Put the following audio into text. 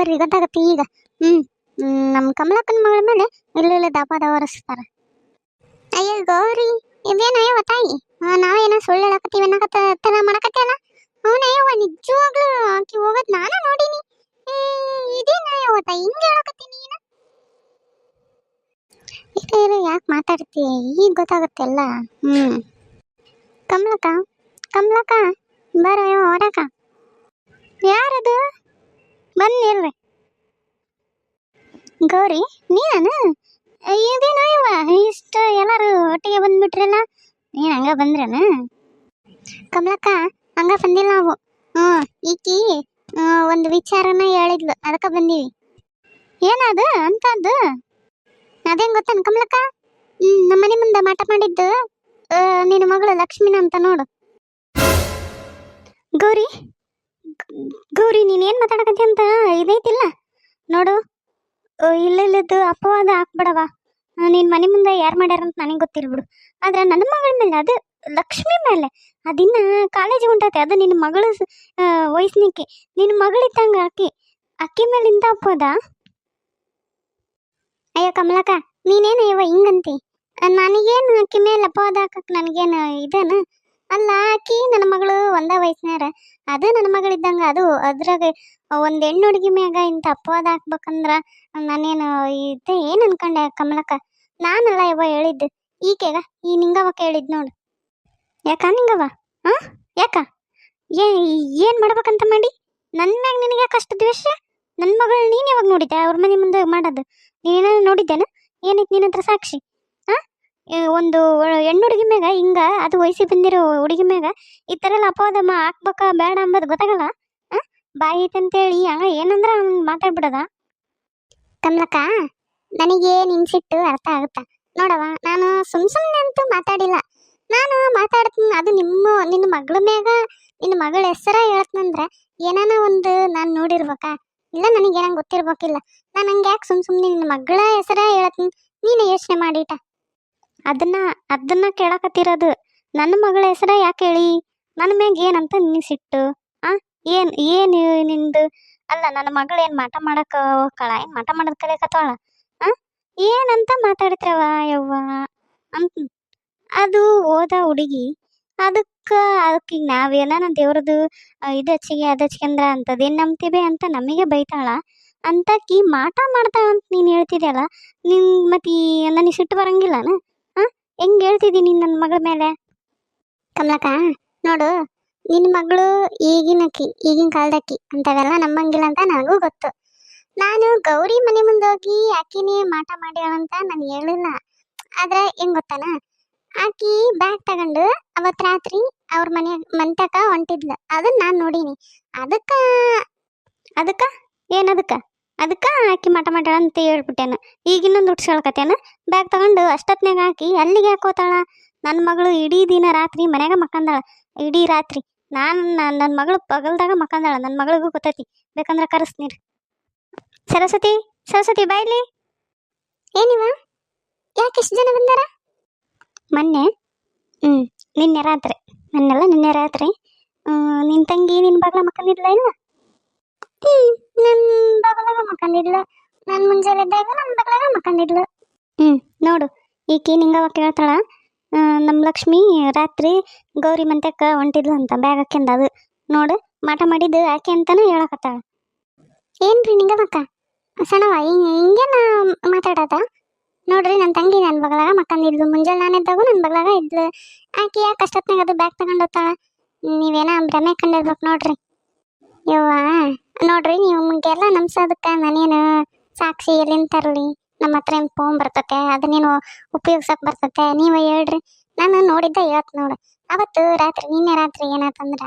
ಬರ್ರಿ ಗೊತ್ತಾಗತ್ತೆ ಈಗ. ಹ್ಮ್ ಹ್ಮ್, ನಮ್ ಕಮಲಕ್ಕನ ಮಗಳ ಮೇಲೆ ಇಲ್ಲ ದಪ ದವರಿಸ್ತಾರ ಅಯ್ಯ ಗೌರಿ ಇದೇನಯ್ಯವ ತಾಯಿ? ನಾವೇನ ಸುಳ್ಳು ಹೇಳಕತ್ತೀವಿ ಅನ್ನಕತ್ತ ತರ ಮಾಡಕತ್ತಲ್ಲ ಅವನಯ್ಯವ ನಿಜವಾಗ್ಲೂ ಆಕಿ ಹೋಗೋದ್ ನಾನ ನೋಡಿನಿ. ಇದೇನಯ್ಯವ ತಾಯಿ ಹಿಂಗೆ ಹೇಳಕತ್ತೀನಿ ನೀನು? ಯಾಕೆ ಮಾತಾಡ್ತೀಯ ಈಗ ಗೊತ್ತಾಗುತ್ತೆ ಎಲ್ಲ ಹ್ಮ್. ಕಮಲಕ್ಕ ಕಮಲಕ್ಕ ಬರಯ್ಯ ಹೊರಕ ಯಾರದು? ಬಂದಿರ್ರಿ ಗೌರಿ ನೀನು ಇದೇನೋ ಇವ? ಇಷ್ಟು ಎಲ್ಲರೂ ಒಟ್ಟಿಗೆ ಬಂದ್ಬಿಟ್ರಲ್ಲ ನೀನು ಹಂಗ ಬಂದ್ರನ? ಕಮಲಕ್ಕ, ಹಂಗ ಬಂದಿಲ್ಲ ನಾವು. ಹ್ಞೂ, ಈಕಿ ಒಂದು ವಿಚಾರನ ಹೇಳಿದ್ಲು. ಅದಕ್ಕೆ ಬಂದೀವಿ. ಏನದು? ಅಂತದ್ದು? ಅದೇನು ಗೊತ್ತೇನು ಕಮಲಕ್ಕ? ನಮ್ಮ ಮನೆ ಮುಂದೆ ಮಾಟ ಮಾಡಿದ್ದು ನಿನ್ನ ಮಗಳು ಲಕ್ಷ್ಮಿನ ಅಂತ ನೋಡು. ಗೌರಿ ಗೌರಿ ನೀನು ಏನು ಮಾತಾಡಕತ್ತಿ ಅಂತ ಇದೈತಿಲ್ಲ? ನೋಡು. ಇಲ್ಲದ್ದು ಅಪವಾದ ಹಾಕ್ಬೇಡವ ನೀನು ಮನೆ ಮುಂದೆ ಯಾರು ಮಾಡ್ಯಾರ ಅಂತ ನನಗೆ ಗೊತ್ತಿಲ್ಲ ಬಿಡು. ಆದ್ರೆ ನನ್ನ ಮಗಳ ಮೇಲೆ, ಅದು ಲಕ್ಷ್ಮಿ ಮೇಲೆ ಅದಿನ್ನ ಕಾಲೇಜ್ ಹೊಂಟೈತೆ ಅದು ನಿನ್ನ ಮಗಳು ವಯಸ್ಸಿನಿಕ್ಕೆ. ನಿನ್ನ ಮಗಳಿದ್ದಂಗ ಅಕ್ಕಿ ಅಕ್ಕಿ ಮೇಲೆ ಇಂಥ ಅಪವಾದ? ಅಯ್ಯೋ, ಕಮಲಕ್ಕ, ನೀನೇನು ಅಯ್ಯವ ಹಿಂಗಂತಿ? ನನಗೇನು ಅಕ್ಕಿ ಮೇಲೆ ಅಪವಾದ ಹಾಕಕ್ ನನಗೇನು ಇದೇನು? ಅಲ್ಲ, ಆಕಿ ನನ್ನ ಮಗಳು ಒಂದ ವಯಸ್ಸಿನಾರ. ಅದು ನನ್ನ ಮಗಳಿದ್ದಂಗ ಅದು ಅದ್ರಾಗ ಒಂದ್ ಹೆಣ್ಣು ಹುಡುಗಿ ಮ್ಯಾಗ ಇಂಥ ಅಪವಾದ ಹಾಕ್ಬೇಕಂದ್ರ ನಾನೇನು ಇದೆ ಏನು ಅನ್ಕೊಂಡೆ ಕಮಲಕ್ಕ? ನಾನಲ್ಲ ಯವ್ವ ಹೇಳಿದ್ದು. ಈಕೆಗ, ಈ ನಿಂಗವ್ವ ಕೇಳಿದ್ ನೋಡು. ಯಾಕ ನಿಂಗವ್ವ? ಹಾ ಯಾಕ? ಏ, ಏನು ಮಾಡ್ಬೇಕಂತ ಮಾಡಿ? ನನ್ ಮ್ಯಾಗ ನಿನಗೆ ಯಾಕೆ ದ್ವೇಷ? ನನ್ನ ಮಗಳು ನೀನು ಯಾವಾಗ ನೋಡಿದ್ದೆ? ಅವ್ರ ಮನೆ ಮುಂದೆ ಮಾಡೋದು. ನೀನೇನೋ ನೋಡಿದ್ದೇನ? ಏನೈತಿ ನಿನ್ನ ಹತ್ರ ಸಾಕ್ಷಿ? ಒಂದು ಹೆಣ್ಣು ಹುಡುಗಿ ಮ್ಯಾಗ ಹಿಂಗ, ಅದು ವಯಸ್ಸಿ ಬಂದಿರೋ ಹುಡುಗಿ ಮ್ಯಾಗ ಈ ಥರ ಎಲ್ಲ ಅಪವಾದಮ್ಮ ಹಾಕ್ಬೇಕ, ಬೇಡ ಅಂಬದು ಗೊತ್ತಾಗಲ್ಲ? ಬಾಯಿ ಐತೆ ಅಂತೇಳಿ ಹಂಗ ಏನಂದ್ರೆ ಅವ್ನು ಮಾತಾಡ್ಬಿಡದ? ಕಮಲಕ್ಕ, ನನಗೆ ನಿನ್ ಸಿಟ್ಟು ಅರ್ಥ ಆಗುತ್ತಾ? ನೋಡವ ನಾನು ಸುಮ್ ಸುಮ್ಮನೆ ಅಂತೂ ಮಾತಾಡಿಲ್ಲ. ನಾನು ಮಾತಾಡ್ತೀನಿ, ಅದು ನಿಮ್ಮ, ನಿನ್ನ ಮಗಳ ಮ್ಯಾಗ, ನಿನ್ನ ಮಗಳ ಹೆಸರ ಹೇಳ್ತನಂದ್ರೆ ಏನಾನ ಒಂದು ನಾನು ನೋಡಿರ್ಬೇಕಾ? ಇಲ್ಲ ನನಗೆ ಏನಂಗೆ ಗೊತ್ತಿರ್ಬೇಕಿಲ್ಲ. ನಾನು ಹಂಗೆ ಯಾಕೆ ಸುಮ್ ಸುಮ್ಮನೆ ನಿನ್ನ ಮಗಳ ಹೆಸರ ಹೇಳ್ತೀನಿ, ನೀನು ಯೋಚನೆ ಮಾಡಿಟ ಅದನ್ನ ಅದನ್ನ ಕೇಳಕತ್ತಿರೋದು. ನನ್ನ ಮಗಳ ಹೆಸರ ಯಾಕೆ ಹೇಳಿ? ನನ್ನ ಮ್ಯಾಗ ಏನಂತ ನಿನ್ ಸಿಟ್ಟು ಆ, ಏನು ಏನು ನಿಂದು? ಅಲ್ಲ, ನನ್ನ ಮಗಳು ಏನು ಮಾಟ ಮಾಡಕ್ಕೆ ಹೋಗ್ಕಳ ಏನು ಮಾಟ ಮಾಡೋದು ಕಲಿಯಕತ್ತಾಳ ಆ, ಏನಂತ ಮಾತಾಡ್ತೇವ ಯವ್ವ? ಅಂತ. ಅದು ಓದ ಹುಡುಗಿ, ಅದಕ್ಕ ಅದಕ್ಕೆ ನಾವೇನ ದೇವ್ರದ್ದು ಇದು ಹಚ್ಚಿಗೆ, ಅದು ಹಚ್ಕೊಂಡ್ರ ಅಂತದೇನ್ ನಂಬ್ತೀವಿ ಅಂತ ನಮಗೆ ಬೈತಾಳ. ಅಂತಕಿ ಮಾಟ ಮಾಡ್ತಾಳ ಅಂತ ನೀನು ಹೇಳ್ತಿದ್ಯಲ್ಲ ನಿನ್ ಮತ್ತೆ ನನಗೆ ಸಿಟ್ಟು ಬರಂಗಿಲ್ಲನ? ಹೆಂಗ್ ಹೇಳ್ತಿದ್ದೀನಿ ನೀನ್ ನನ್ನ ಮಗಳ ಮೇಲೆ? ಕಮಲಕ್ಕ, ನೋಡು ನಿನ್ನ ಮಗಳು ಈಗಿನಕ್ಕಿ ಈಗಿನ ಕಾಲದಕ್ಕಿ ಅಂತವೆಲ್ಲ ನಂಬಂಗಿಲ್ಲ ಅಂತ ನನಗೂ ಗೊತ್ತು. ನಾನು ಗೌರಿ ಮನೆ ಮುಂದೆ ಹೋಗಿ ಆಕಿನೇ ಮಾಟ ಮಾಡ್ಯಾಳಂತ ನಾನು ಹೇಳಿಲ್ಲ ಆದ್ರೆ ಹೆಂಗ್ ಗೊತ್ತಾನ? ಆಕಿ ಬ್ಯಾಗ್ ತಗೊಂಡು ಅವತ್ ರಾತ್ರಿ ಅವ್ರ ಮನೆ ಮಂತಕ ಹೊಂಟಿದ್ಲು. ಅದನ್ನ ನಾನು ನೋಡೀನಿ. ಅದಕ್ಕ ಅದಕ್ಕ? ಏನದಕ್ಕ ಅದಕ್ಕ ಹಾಕಿ ಮಟ ಮಟ ಅಂತ ಹೇಳ್ಬಿಟ್ಟೇನ. ಈಗ ಇನ್ನೊಂದು ಬ್ಯಾಗ್ ತಗೊಂಡು ಅಷ್ಟೊತ್ನ್ಯಾಗ ಹಾಕಿ ಅಲ್ಲಿಗೆ ಹಾಕೋತಾಳ ನನ್ನ ಮಗಳು ಇಡೀ ದಿನ ರಾತ್ರಿ ಮನ್ಯಾಗ ಮಕ್ಕಂದಾಳ. ಇಡೀ ರಾತ್ರಿ. ನಾನು ನನ್ನ ಮಗಳು ಪಗಲ್ದಾಗ ಮಕ್ಕಂದಾಳ. ನನ್ನ ಮಗಳಿಗೂ ಗೊತ್ತೈತಿ. ಬೇಕಂದ್ರೆ ಕರೆಸ್ತೀನಿ ಸರಸ್ವತಿ ಸರಸ್ವತಿ ಬಾಯ್ಲಿ ಏನಿವ? ಯಾಕೆ ಇಷ್ಟು ಜನ ಬಂದಾರ? ಮೊನ್ನೆ ಹ್ಞೂ ನಿನ್ನೆ ರಾತ್ರಿ. ಮೊನ್ನೆಲ್ಲ ನಿನ್ನೆ ರಾತ್ರಿ. ನಿನ್ನ ತಂಗಿ ನಿನ್ನ ಬಗ್ಲ ಮಕ್ಕಂದಿಲ್ಲ ಇಲ್ಲ ಹ್ಞೂ ನನ್ನ ಮಕ್ಕಂದಿದ್ಲ ನಾನು ಮುಂಜಾನೆ ಇದ್ದಾಗ ನನ್ನ ಬಗಲಾಗ ಮಕ್ಕಂದಿದ್ಲು ಹ್ಞೂ ನೋಡು ಈಕಿ ನಿಂಗವ ಕೇಳ್ತಾಳ ನಮ್ಮ ಲಕ್ಷ್ಮಿ ರಾತ್ರಿ ಗೌರಿ ಮಂತ್ಯಕ್ಕ ಹೊಂಟಿದ್ಲು ಅಂತ ಬ್ಯಾಗ್ ಹಾಕ್ಯಂದ ಅದು. ನೋಡು ಮಾಟ ಮಾಡಿದ್ದು ಆಕೆ ಅಂತಾನೆ ಹೇಳಕತ್ತಾಳ. ಏನ್ರಿ ನಿಂಗಮ್ಮಕ್ಕ? ಸಣ್ಣವ ಹಿಂಗೇನ ಮಾತಾಡತ ನೋಡ್ರಿ ನನ್ನ ತಂಗಿ ನನ್ನ ಬಗಲಾಗ ಮಕ್ಕಂದಿದ್ಲು ಮುಂಜಾನೆ ನಾನು ಎದ್ದಾಗೂ ನನ್ನ ಬಗಲಾಗ ಇದ್ಲು. ಆಕೆ ಯಾಕೆ ಅಷ್ಟೊತ್ನಾಗ ಅದು ಬ್ಯಾಗ್ ತಗೊಂಡು ಹೋಗ್ತಾಳ? ನೀವೇನ ಭ್ರಮೆ ಕಂಡಿರ್ಬೇಕು ನೋಡ್ರಿ. ಯವ್ವ. ನೋಡ್ರಿ, ನೀವು ಮುಂಗೆಲ್ಲ ನಂಬ್ಸೋದಕ್ಕೆ ನಾನೇನು ಸಾಕ್ಷಿ ಎಲ್ಲಿಂದ ತರಲಿ? ನಮ್ಮ ಹತ್ರ ಏನು ಫೋನ್ ಬರ್ತತೆ, ಅದನ್ನೇನು ಉಪಯೋಗಿಸೋಕೆ ಬರ್ತತೆ? ನೀವು ಹೇಳ್ರಿ. ನಾನು ನೋಡಿದ್ದ ಹೇಳ್ತ ನೋಡು. ಅವತ್ತು ರಾತ್ರಿ, ನಿನ್ನೆ ರಾತ್ರಿ ಏನಾತಂದ್ರ?